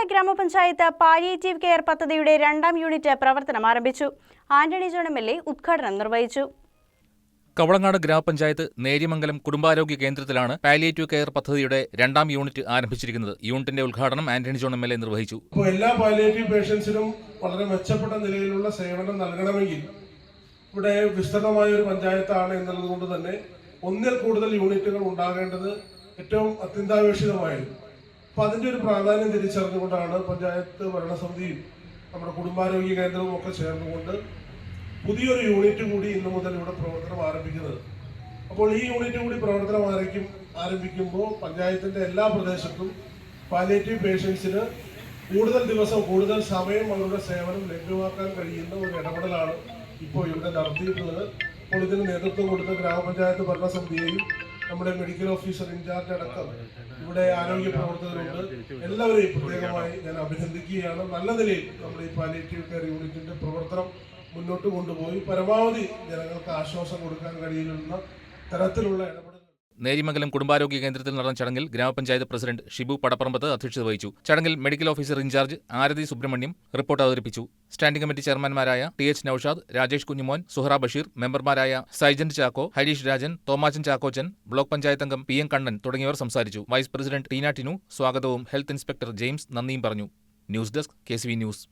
കവളങ്ങാട് ഗ്രാമപഞ്ചായത്ത് palliative care പദ്ധതിയുടെ രണ്ടാം യൂണിറ്റ് പ്രവർത്തനം ആരംഭിച്ചു. Antony John M L A ഉദ്ഘാടനം നിർവഹിച്ചു. കവളങ്ങാട് ഗ്രാമപഞ്ചായത്ത് നേര്യമംഗലം കുടുംബാരോഗ്യ കേന്ദ്രത്തിലാണ് പാലിയേറ്റീവ് കെയർ പദ്ധതിയുടെ രണ്ടാം യൂണിറ്റ് ആരംഭിച്ചിരിക്കുന്നത്. യൂണിറ്റിന്റെ ഉദ്ഘാടനം Antony John M L A നിർവഹിച്ചു എല്ലാ പാലിയേറ്റീവ് പേഷ്യൻസിനും വളരെ മെച്ചപ്പെട്ട നിലയിലുള്ള സേവനം നൽകണമെങ്കിൽ ഇവിടെ വിസ്തൃതമായ ഒരു പഞ്ചായത്താണ് എന്നുള്ളതുകൊണ്ട് തന്നെ ഒന്നിൽ കൂടുതൽ യൂണിറ്റുകൾ ഉണ്ടാകേണ്ടത് ഏറ്റവും അത്യന്താപേക്ഷിതമായിരുന്നു. അപ്പോൾ അതിന്റെ ഒരു പ്രാധാന്യം തിരിച്ചറിഞ്ഞുകൊണ്ടാണ് പഞ്ചായത്ത് ഭരണസമിതിയും നമ്മുടെ കുടുംബാരോഗ്യ കേന്ദ്രവും ഒക്കെ ചേർന്നുകൊണ്ട് പുതിയൊരു യൂണിറ്റ് കൂടി ഇന്നു മുതൽ ഇവിടെ പ്രവർത്തനം ആരംഭിക്കുന്നത്. അപ്പോൾ ഈ യൂണിറ്റ് കൂടി പ്രവർത്തനം ആരംഭിക്കും ആരംഭിക്കുമ്പോൾ പഞ്ചായത്തിന്റെ എല്ലാ പ്രദേശത്തും പാലിയേറ്റീവ് പേഷ്യൻസിന് കൂടുതൽ ദിവസം കൂടുതൽ സമയം അവരുടെ സേവനം ലഭ്യമാക്കാൻ കഴിയുന്ന ഒരു ഇടപെടലാണ് ഇപ്പോൾ ഇവിടെ നടത്തിയിട്ടുള്ളത്. അപ്പോൾ ഇതിന് നേതൃത്വം കൊടുത്ത ഗ്രാമപഞ്ചായത്ത് ഭരണസമിതിയെയും നമ്മുടെ മെഡിക്കൽ ഓഫീസർ ഇൻചാർജ് അടക്കം ഇവിടെ ആരോഗ്യ പ്രവർത്തകരുണ്ട്. എല്ലാവരെയും പ്രത്യേകമായി ഞാൻ അഭിനന്ദിക്കുകയാണ്. നല്ല നിലയിൽ നമ്മുടെ ഈ പാലിയേറ്റീവ് കെയർ യൂണിറ്റിന്റെ പ്രവർത്തനം മുന്നോട്ട് കൊണ്ടുപോയി. പരമാവധി ജനങ്ങൾക്ക് ആശ്വാസം കൊടുക്കാൻ കഴിയുന്ന തരത്തിലുള്ള ഇടപെടൽ നേര്യമംഗലം കുടുംബാരോഗ്യ കേന്ദ്രത്തിൽ നടന്ന ചടങ്ങിൽ ഗ്രാമപഞ്ചായത്ത് പ്രസിഡന്റ് ഷിബു പടപ്പറമ്പത്ത് അധ്യക്ഷത വഹിച്ചു. ചടങ്ങിൽ medical officer incharge Arathi Subramaniam report അവതരിപ്പിച്ചു. സ്റ്റാൻഡിംഗ് കമ്മിറ്റി ചെയർമാൻമാരായ ടി എച്ച് നൌഷാദ് രാജേഷ് കുഞ്ഞുമോൻ സുഹറ ബഷീർ മെമ്പർമാരായ സൈജന്റ് ചാക്കോ ഹരീഷ് രാജൻ തോമാച്ചൻ ചാക്കോച്ചൻ ബ്ലോക്ക് പഞ്ചായത്ത് അംഗം പി എം കണ്ണൻ തുടങ്ങിയവർ സംസാരിച്ചു. വൈസ് പ്രസിഡന്റ് ടീന ടിനു സ്വാഗതവും ഹെൽത്ത് ഇൻസ്പെക്ടർ ജെയിംസ് നന്ദിയും പറഞ്ഞു. News desk K news.